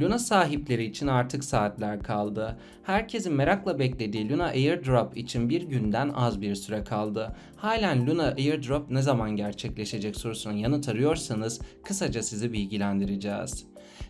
Luna sahipleri için artık saatler kaldı. Herkesin merakla beklediği Luna Airdrop için bir günden az bir süre kaldı. Halen Luna Airdrop ne zaman gerçekleşecek sorusunun yanıt arıyorsanız kısaca sizi bilgilendireceğiz.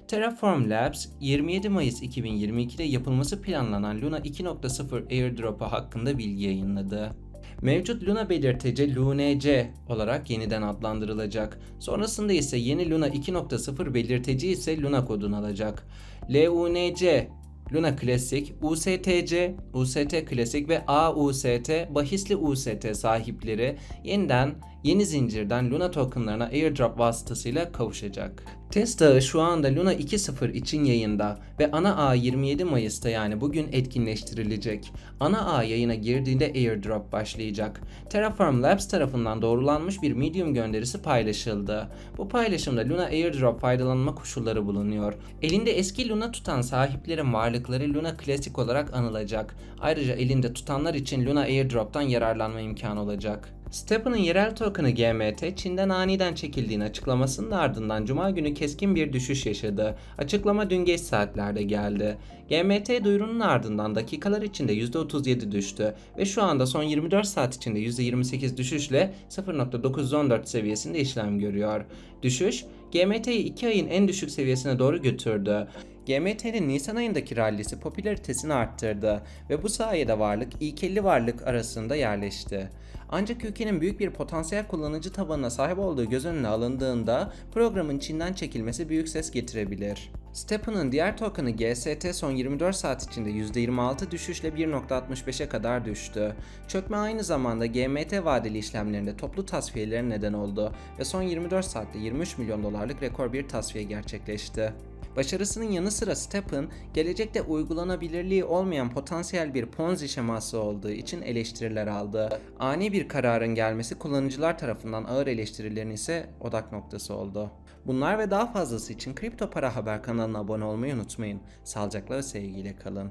Terraform Labs 27 Mayıs 2022'de yapılması planlanan Luna 2.0 airdrop'u hakkında bilgi yayınladı. Mevcut Luna belirteci LUNC olarak yeniden adlandırılacak. Sonrasında ise yeni Luna 2.0 belirteci ise Luna kodunu alacak. LUNC Luna Classic, USTC, UST Classic ve AUST bahisli UST sahipleri yeniden yeni zincirden Luna tokenlarına airdrop vasıtasıyla kavuşacak. Test ağı şu anda Luna 2.0 için yayında ve ana ağ 27 Mayıs'ta yani bugün etkinleştirilecek. Ana ağ yayına girdiğinde airdrop başlayacak. Terraform Labs tarafından doğrulanmış bir Medium gönderisi paylaşıldı. Bu paylaşımda Luna airdrop faydalanma koşulları bulunuyor. Elinde eski Luna tutan sahiplerin varlıkları Luna Classic olarak anılacak. Ayrıca elinde tutanlar için Luna airdrop'tan yararlanma imkanı olacak. Step'ın yerel token'ı GMT Çin'den aniden çekildiğini açıklamasının ardından Cuma günü keskin bir düşüş yaşadı. Açıklama dün geç saatlerde geldi. GMT duyurunun ardından dakikalar içinde %37 düştü ve şu anda son 24 saat içinde %28 düşüşle 0.914 seviyesinde işlem görüyor. Düşüş, GMT'yi 2 ayın en düşük seviyesine doğru götürdü. GMT'nin Nisan ayındaki rallisi popülaritesini arttırdı ve bu sayede varlık ilk 50 varlık arasında yerleşti. Ancak ülkenin büyük bir potansiyel kullanıcı tabanına sahip olduğu göz önüne alındığında programın Çin'den çekilmesi büyük ses getirebilir. Step'ın diğer token'ı GST son 24 saat içinde %26 düşüşle 1.65'e kadar düştü. Çökme aynı zamanda GMT vadeli işlemlerinde toplu tasfiyelere neden oldu ve son 24 saatte 23 milyon dolarlık rekor bir tasfiye gerçekleşti. Başarısının yanı sıra Step'ın gelecekte uygulanabilirliği olmayan potansiyel bir Ponzi şeması olduğu için eleştiriler aldı. Ani bir kararın gelmesi kullanıcılar tarafından ağır eleştirilerin ise odak noktası oldu. Bunlar ve daha fazlası için Kripto Para Haber kanalına abone olmayı unutmayın. Sağlıcakla ve sevgiyle kalın.